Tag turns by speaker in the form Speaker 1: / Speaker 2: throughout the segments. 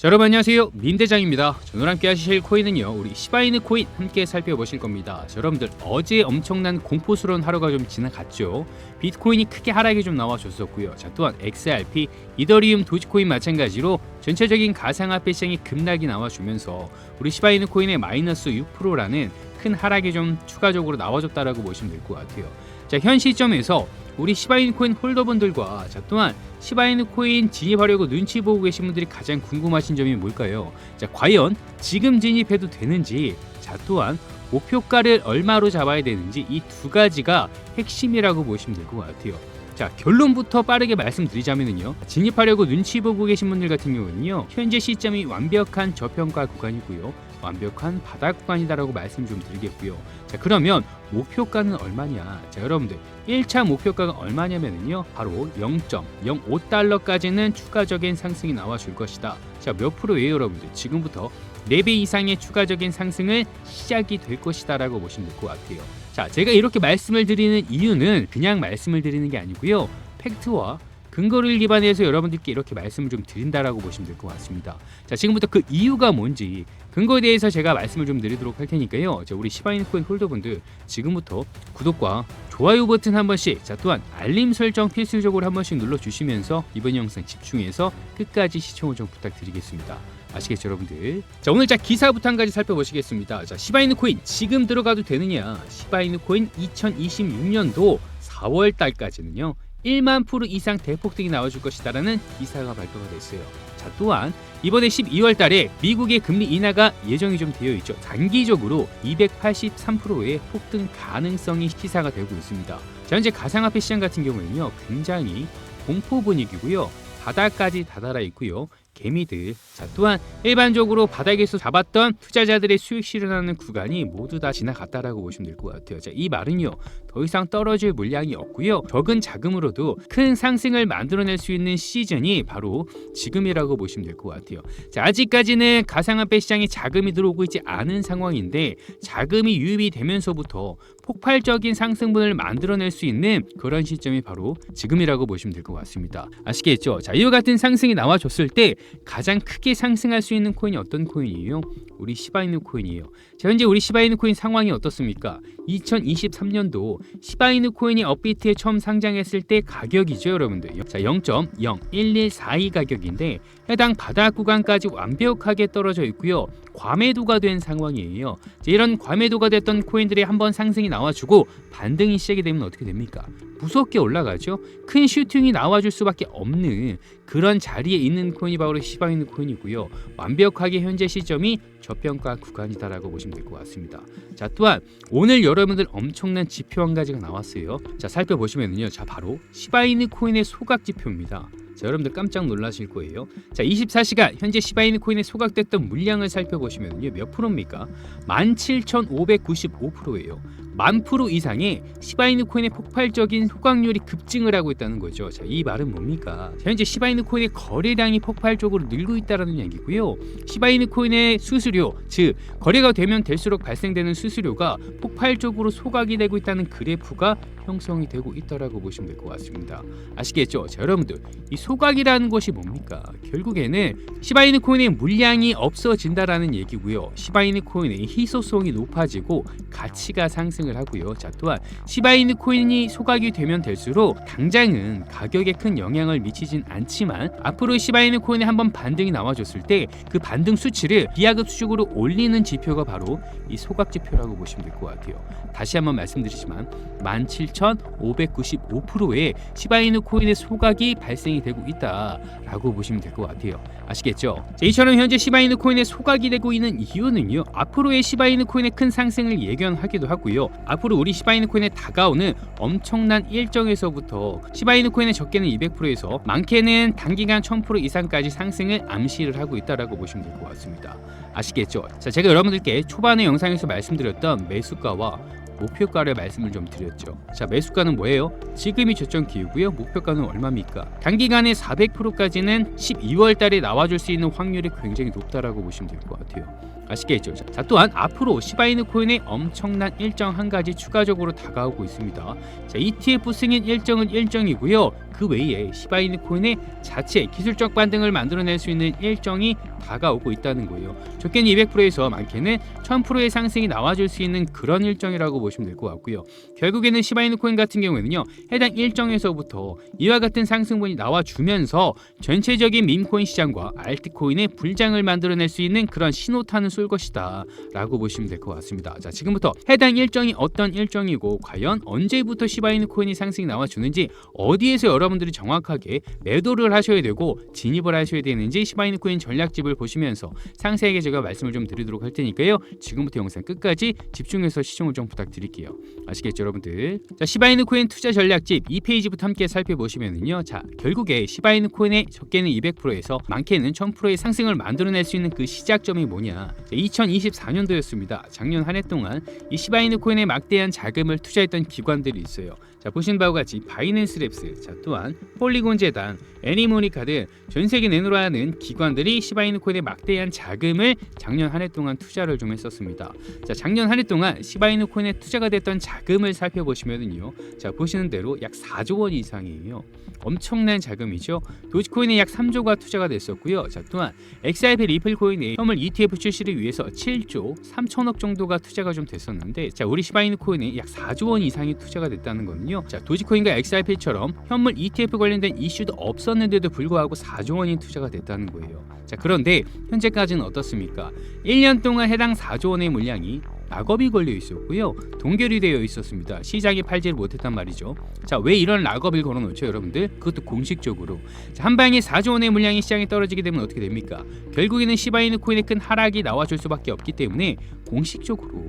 Speaker 1: 자, 여러분 안녕하세요. 민대장입니다. 자, 오늘 함께 하실 코인은요 우리 시바이누 코인 함께 살펴보실 겁니다. 자, 여러분들 어제 엄청난 공포스러운 하루가 좀 지나갔죠. 비트코인이 크게 하락이 좀 나와줬었고요. 자 또한 XRP, 이더리움, 도지코인 마찬가지로 전체적인 가상화폐 시장이 급락이 나와주면서 우리 시바이누 코인의 마이너스 6%라는 큰 하락이 좀 추가적으로 나와줬다라고 보시면 될 것 같아요. 자, 현 시점에서 우리 시바이누 코인 홀더분들과 자 또한 시바이누 코인 진입하려고 눈치 보고 계신 분들이 가장 궁금하신 점이 뭘까요? 자, 과연 지금 진입해도 되는지, 자 또한 목표가를 얼마로 잡아야 되는지 이 두 가지가 핵심이라고 보시면 될 것 같아요. 자 결론부터 빠르게 말씀드리자면요 진입하려고 눈치 보고 계신 분들 같은 경우는요 현재 시점이 완벽한 저평가 구간이고요 완벽한 바닥 구간이다라고 말씀 좀 드리겠고요. 자 그러면 목표가는 얼마냐? 자 여러분들 1차 목표가가 얼마냐면요 바로 0.05달러까지는 추가적인 상승이 나와 줄 것이다. 자 몇 프로예요 여러분들? 지금부터 4배 이상의 추가적인 상승을 시작이 될 것이다라고 보시면 될 것 같아요. 자 제가 이렇게 말씀을 드리는 이유는 그냥 말씀을 드리는 게 아니고요. 팩트와 근거를 기반해서 여러분들께 이렇게 말씀을 좀 드린다라고 보시면 될 것 같습니다. 자, 지금부터 그 이유가 뭔지 근거에 대해서 제가 말씀을 좀 드리도록 할 테니까요. 자, 우리 시바인 코인 홀더분들 지금부터 구독과 좋아요 버튼 한 번씩, 자 또한 알림 설정 필수적으로 한 번씩 눌러 주시면서 이번 영상 집중해서 끝까지 시청을 좀 부탁드리겠습니다. 아시겠죠, 여러분들? 자, 오늘 자 기사부터 한 가지 살펴보시겠습니다. 자, 시바이누 코인 지금 들어가도 되느냐? 시바이누 코인 2026년도 4월 달까지는요. 1만 프로 이상 대폭등이 나와줄 것이다라는 기사가 발표가 됐어요. 자 또한 이번에 12월 달에 미국의 금리 인하가 예정이 좀 되어 있죠. 단기적으로 283%의 폭등 가능성이 시사가 되고 있습니다. 자 현재 가상화폐 시장 같은 경우에는요 굉장히 공포 분위기고요. 바닥까지 다다라 있고요. 개미들. 자, 또한 일반적으로 바닥에서 잡았던 투자자들의 수익 실현하는 구간이 모두 다 지나갔다라고 보시면 될 것 같아요. 자, 이 말은요. 더 이상 떨어질 물량이 없고요. 적은 자금으로도 큰 상승을 만들어낼 수 있는 시즌이 바로 지금이라고 보시면 될 것 같아요. 자, 아직까지는 가상화폐 시장에 자금이 들어오고 있지 않은 상황인데 자금이 유입이 되면서부터 폭발적인 상승분을 만들어낼 수 있는 그런 시점이 바로 지금이라고 보시면 될 것 같습니다. 아시겠죠? 자, 이와 같은 상승이 나와줬을 때 가장 크게 상승할 수 있는 코인이 어떤 코인이에요? 우리 시바이누 코인이에요. 자, 현재 우리 시바이누 코인 상황이 어떻습니까? 2023년도 시바이누 코인이 업비트에 처음 상장했을 때 가격이죠, 여러분들. 자, 0.01142 가격인데 해당 바닥 구간까지 완벽하게 떨어져 있고요. 과매도가 된 상황이에요. 자, 이런 과매도가 됐던 코인들이 한번 상승이 나와주고 반등이 시작이 되면 어떻게 됩니까? 무섭게 올라가죠. 큰 슈팅이 나와줄 수밖에 없는 그런 자리에 있는 코인이 바로 시바이누 코인이고요. 완벽하게 현재 시점이 저평가 구간이다라고 보시면 될 것 같습니다. 자 또한 오늘 여러분들 엄청난 지표 한 가지가 나왔어요. 자 살펴보시면요, 자 바로 시바이누 코인의 소각 지표입니다. 자, 여러분들 깜짝 놀라실 거예요. 자, 24시간 현재 시바이누 코인에 소각됐던 물량을 살펴보시면요. 몇 프로입니까? 17,595%예요. 만 프로 이상의 시바이누 코인의 폭발적인 소각률이 급증을 하고 있다는 거죠. 자, 이 말은 뭡니까? 자, 현재 시바이누 코인의 거래량이 폭발적으로 늘고 있다는 얘기고요. 시바이누 코인의 수수료, 즉 거래가 되면 될수록 발생되는 수수료가 폭발적으로 소각이 되고 있다는 그래프가 형성이 되고 있다라고 보시면 될 것 같습니다. 아시겠죠? 자, 여러분들 이 소각이라는 것이 뭡니까? 결국에는 시바이누 코인의 물량이 없어진다라는 얘기고요. 시바이누 코인의 희소성이 높아지고 가치가 상승을 하고요. 자, 또한 시바이누 코인이 소각이 되면 될수록 당장은 가격에 큰 영향을 미치진 않지만 앞으로 시바이누 코인에 한번 반등이 나와줬을 때 그 반등 수치를 비하급 수준으로 올리는 지표가 바로 이 소각 지표라고 보시면 될 것 같아요. 다시 한번 말씀드리지만 17,595%의 시바이누 코인의 소각이 발생이 되고 있다라고 보시면 될 것 같아요. 아시겠죠? 자, 이처럼 현재 시바이누 코인의 소각이 되고 있는 이유는요. 앞으로의 시바이누 코인의 큰 상승을 예견하기도 하고요. 앞으로 우리 시바이누 코인에 다가오는 엄청난 일정에서부터 시바이누 코인의 적게는 200%에서 많게는 단기간 1000% 이상까지 상승을 암시를 하고 있다라고 보시면 될 것 같습니다. 아시겠죠? 자, 제가 여러분들께 초반의 영상에서 말씀드렸던 매수가와 목표가를 말씀을 좀 드렸죠. 자, 매수가는 뭐예요? 지금이 저점 기회고요. 목표가는 얼마입니까? 단기간에 400%까지는 12월 달에 나와줄 수 있는 확률이 굉장히 높다라고 보시면 될 것 같아요. 아시겠죠? 자, 또한 앞으로 시바이누 코인의 엄청난 일정 한 가지 추가적으로 다가오고 있습니다. 자, ETF 승인 일정은 일정이고요. 그 외에 시바이누 코인의 자체 기술적 반등을 만들어낼 수 있는 일정이 다가오고 있다는 거예요. 적게는 200%에서 많게는 1000%의 상승이 나와줄 수 있는 그런 일정이라고 보시면 될 것 같고요. 결국에는 시바이누 코인 같은 경우에는요. 해당 일정에서부터 이와 같은 상승분이 나와주면서 전체적인 밈코인 시장과 알트코인의 불장을 만들어낼 수 있는 그런 신호탄을 쏠 것이다 라고 보시면 될 것 같습니다. 자 지금부터 해당 일정이 어떤 일정이고 과연 언제부터 시바이누 코인이 상승이 나와주는지 어디에서 여러분들이 정확하게 매도를 하셔야 되고 진입을 하셔야 되는지 시바이누 코인 전략집을 보시면서 상세하게 제가 말씀을 좀 드리도록 할 테니까요. 지금부터 영상 끝까지 집중해서 시청을 좀 부탁드릴게요. 아시겠죠 여러분들? 자 시바이누 코인 투자 전략 집 2페이지부터 함께 살펴보시면은요. 자 결국에 시바이누 코인의 적게는 200%에서 많게는 1000%의 상승을 만들어낼 수 있는 그 시작점이 뭐냐? 2024년도였습니다. 작년 한 해 동안 이 시바이누 코인에 막대한 자금을 투자했던 기관들이 있어요. 자 보신 바와 같이 바이낸스 랩스, 자 또한 폴리곤 재단, 애니모니카 등전 세계 내놓으라 하는 기관들이 시바이누 코인에 막대한 자금을 작년 한 해 동안 투자를 좀 했었습니다. 자 작년 한 해 동안 시바이누 코인에 투자가 됐던 자금을 살펴보시면은요, 자 보시는 대로 약 4조 원 이상이에요. 엄청난 자금이죠. 도지코인에 약 3조가 투자가 됐었고요. 자 또한 XRP 리플 코인의 현물 ETF 출시를 위해서 7조 3천억 정도가 투자가 좀 됐었는데 자 우리 시바이누 코인에 약 4조 원 이상이 투자가 됐다는 거는요. 자 도지코인과 XRP처럼 현물 ETF 관련된 이슈도 없었는데도 불구하고 4조 원이 투자가 됐다는 거예요. 자 그런데 현재까지는 어떻습니까? 1년 동안 해당 4조 원의 물량이 락업이 걸려 있었고요. 동결이 되어 있었습니다. 시장이 팔지를 못했단 말이죠. 자, 왜 이런 락업을 걸어 놓죠, 여러분들? 그것도 공식적으로. 자, 한 방에 4조 원의 물량이 시장에 떨어지게 되면 어떻게 됩니까? 결국에는 시바이누 코인의 큰 하락이 나와줄 수밖에 없기 때문에 공식적으로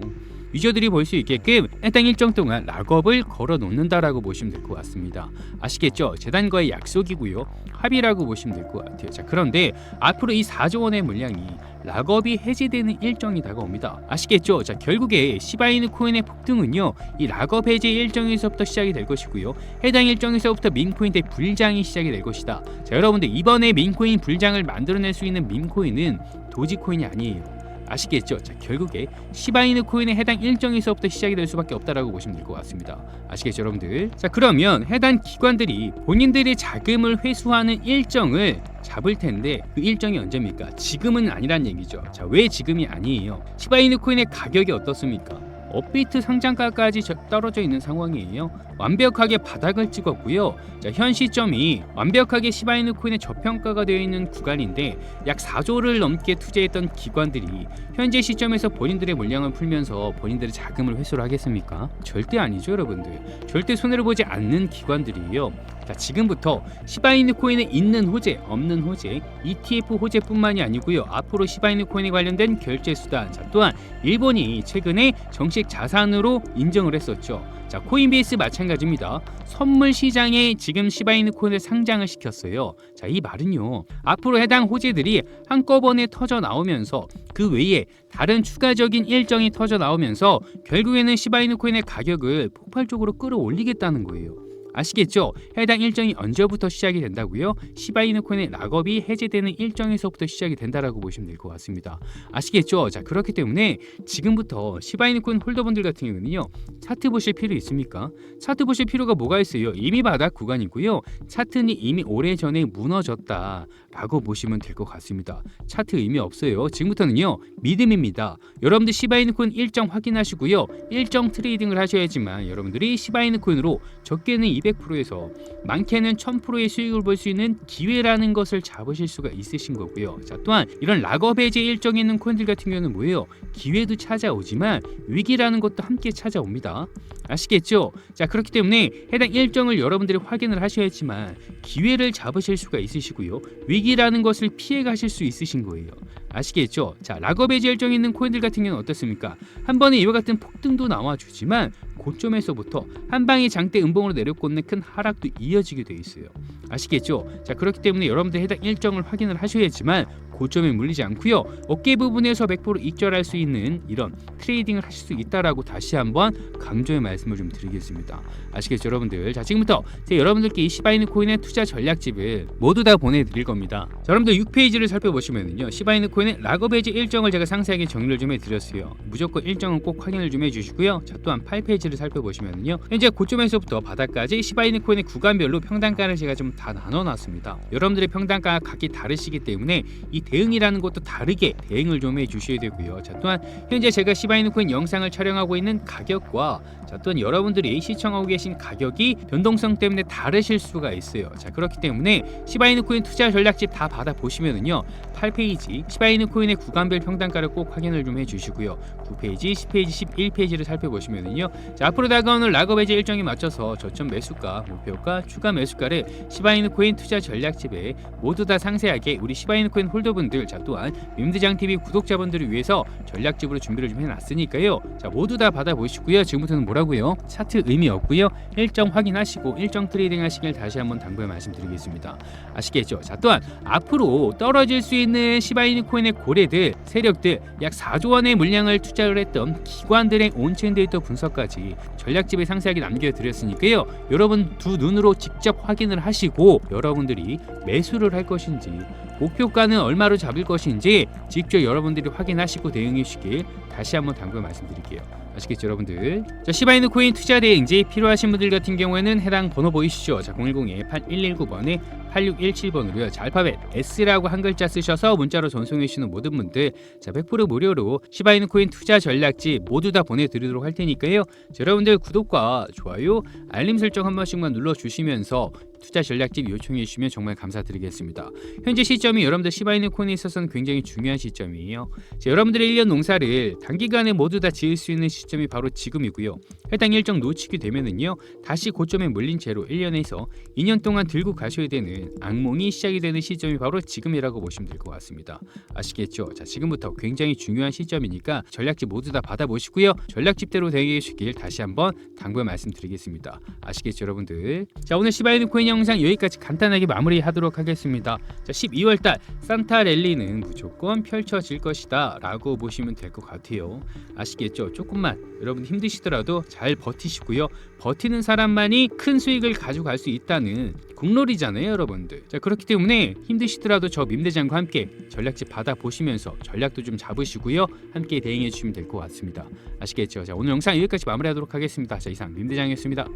Speaker 1: 유저들이 볼 수 있게끔 해당 일정 동안 락업을 걸어 놓는다라고 보시면 될 것 같습니다. 아시겠죠? 재단과의 약속이고요. 합의라고 보시면 될 것 같아요. 자, 그런데 앞으로 이 4조 원의 물량이 락업이 해제되는 일정이 다가옵니다. 아시겠죠? 자, 결국에 시바이누 코인의 폭등은요. 이 락업 해제 일정에서부터 시작이 될 것이고요. 해당 일정에서부터 민코인의 불장이 시작이 될 것이다. 자, 여러분들 이번에 민코인 불장을 만들어낼 수 있는 민코인은 도지코인이 아니에요. 아시겠죠? 자, 결국에 시바이누 코인의 해당 일정에서부터 시작이 될 수밖에 없다라고 보시면 될 것 같습니다. 아시겠죠, 여러분들? 자, 그러면 해당 기관들이 본인들의 자금을 회수하는 일정을 잡을 텐데 그 일정이 언제입니까? 지금은 아니란 얘기죠. 자, 왜 지금이 아니에요? 시바이누 코인의 가격이 어떻습니까? 업비트 상장가까지 저- 떨어져 있는 상황이에요. 완벽하게 바닥을 찍었고요. 자, 현 시점이 완벽하게 시바이누 코인의 저평가가 되어 있는 구간인데 약 4조를 넘게 투자했던 기관들이 현재 시점에서 본인들의 물량을 풀면서 본인들의 자금을 회수를 하겠습니까? 절대 아니죠, 여러분들. 절대 손해를 보지 않는 기관들이에요. 자, 지금부터 시바이누 코인에 있는 호재, 없는 호재, ETF 호재뿐만이 아니고요. 앞으로 시바이누 코인에 관련된 결제 수단, 자, 또한 일본이 최근에 정식 자산으로 인정을 했었죠. 자, 코인베이스 마찬가지입니다. 선물 시장에 지금 시바이누 코인을 상장을 시켰어요. 자, 이 말은요. 앞으로 해당 호재들이 한꺼번에 터져 나오면서 그 외에 다른 추가적인 일정이 터져 나오면서 결국에는 시바이누 코인의 가격을 폭발적으로 끌어올리겠다는 거예요. 아시겠죠? 해당 일정이 언제부터 시작이 된다고요? 시바이누 코인의 락업이 해제되는 일정에서부터 시작이 된다라고 보시면 될 것 같습니다. 아시겠죠? 자 그렇기 때문에 지금부터 시바이누 코인 홀더분들 같은 경우는요 차트 보실 필요 있습니까? 차트 보실 필요가 뭐가 있어요? 이미 바닥 구간이고요. 차트는 이미 오래 전에 무너졌다라고 보시면 될 것 같습니다. 차트 의미 없어요. 지금부터는요 믿음입니다. 여러분들 시바이누 코인 일정 확인하시고요. 일정 트레이딩을 하셔야지만 여러분들이 시바이누 코인으로 적게는 200%에서 많게는 1000%의 수익을 볼 수 있는 기회라는 것을 잡으실 수가 있으신 거고요. 자, 또한 이런 락업 해제 일정에 있는 코인들 같은 경우는 뭐예요? 기회도 찾아오지만 위기라는 것도 함께 찾아옵니다. 아시겠죠? 자, 그렇기 때문에 해당 일정을 여러분들이 확인을 하셔야지만 기회를 잡으실 수가 있으시고요. 위기라는 것을 피해 가실 수 있으신 거예요. 아시겠죠? 자, 락업 해제 일정에 있는 코인들 같은 경우는 어떻습니까? 한 번에 이와 같은 폭등도 나와주지만 고점에서부터 한 방에 장대 음봉으로 내려꽂는 큰 하락도 이어지게 돼 있어요. 아시겠죠? 자 그렇기 때문에 여러분들 해당 일정을 확인을 하셔야지만 고점에 물리지 않고요. 어깨 부분에서 100% 익절할 수 있는 이런 트레이딩을 하실 수 있다라고 다시 한번 강조의 말씀을 좀 드리겠습니다. 아시겠죠, 여러분들? 자, 지금부터 제가 여러분들께 이 시바이누 코인의 투자 전략집을 모두 다 보내드릴 겁니다. 자, 여러분들 6페이지를 살펴보시면은요, 시바이누 코인의 락업에지 일정을 제가 상세하게 정리를 좀 해드렸어요. 무조건 일정은 꼭 확인을 좀 해주시고요. 자, 또한 8페이지를 살펴보시면은요, 현재 고점에서부터 바닥까지 시바이누 코인의 구간별로 평단가를 제가 좀 다 나눠놨습니다. 여러분들의 평단가가 각기 다르시기 때문에 이 대응이라는 것도 다르게 대응을 좀 해주셔야 되고요. 자, 또한 현재 제가 시바이누 코인 영상을 촬영하고 있는 가격과 자, 또한 여러분들이 시청하고 계신 가격이 변동성 때문에 다르실 수가 있어요. 자, 그렇기 때문에 시바이누 코인 투자 전략집 다 받아 보시면은요. 8페이지 시바이누 코인의 구간별 평단가를 꼭 확인을 좀 해주시고요. 9페이지, 10페이지, 11페이지를 살펴보시면은요. 자, 앞으로 다가오는 락업 해제 일정에 맞춰서 저점 매수가, 목표가, 추가 매수가를 시바이누 코인 투자 전략집에 모두 다 상세하게 우리 시바이누 코인 홀더 분들, 자 또한 밈드장 TV 구독자분들을 위해서 전략집으로 준비를 좀 해놨으니까요. 자 모두 다 받아보시고요. 지금부터는 뭐라고요? 차트 의미 없고요. 일정 확인하시고 일정 트레이딩 하시길 다시 한번 당부의 말씀드리겠습니다. 아시겠죠? 자 또한 앞으로 떨어질 수 있는 시바이누 코인의 고래들 세력들 약 4조 원의 물량을 투자를 했던 기관들의 온체인 데이터 분석까지 전략집에 상세하게 남겨드렸으니까요. 여러분 두 눈으로 직접 확인을 하시고 여러분들이 매수를 할 것인지 목표가는 얼마 로 잡을 것인지 직접 여러분들이 확인하시고 대응해 주시길 다시 한번 당부의 말씀드릴게요. 아시겠죠 여러분들? 자 시바이누 코인 투자 대행지 필요하신 분들 같은 경우에는 해당 번호 보이시죠? 자 010-8119번에 8617번으로요. 자 알파벳 S라고 한 글자 쓰셔서 문자로 전송해 주시는 모든 분들 자 100% 무료로 시바이누 코인 투자 전략지 모두 다 보내드리도록 할 테니까요. 자, 여러분들 구독과 좋아요, 알림 설정 한 번씩만 눌러주시면서 투자 전략집 요청해 주시면 정말 감사드리겠습니다. 현재 시점이 여러분들 시바이누 코인에 있어서는 굉장히 중요한 시점이에요. 자, 여러분들의 1년 농사를 단기간에 모두 다 지을 수 있는 시점이 바로 지금이고요. 해당 일정 놓치게 되면은요 다시 고점에 물린 채로 1년에서 2년 동안 들고 가셔야 되는 악몽이 시작이 되는 시점이 바로 지금이라고 보시면 될 것 같습니다. 아시겠죠? 자 지금부터 굉장히 중요한 시점이니까 전략집 모두 다 받아보시고요. 전략집대로 대응해 주시길 다시 한번 당부의 말씀드리겠습니다. 아시겠죠 여러분들? 자 오늘 시바이누 코인 영상 여기까지 간단하게 마무리하도록 하겠습니다. 자 12월달 산타 랠리는 무조건 펼쳐질 것이다 라고 보시면 될 것 같아요. 아시겠죠? 조금만 여러분 힘드시더라도 잘 버티시고요. 버티는 사람만이 큰 수익을 가져갈 수 있다는 국룰이잖아요, 여러분들. 자, 그렇기 때문에 힘드시더라도 저 밈대장과 함께 전략집 받아 보시면서 전략도 좀 잡으시고요. 함께 대응해 주시면 될 것 같습니다. 아시겠죠? 자, 오늘 영상 여기까지 마무리하도록 하겠습니다. 자, 이상 밈대장이었습니다.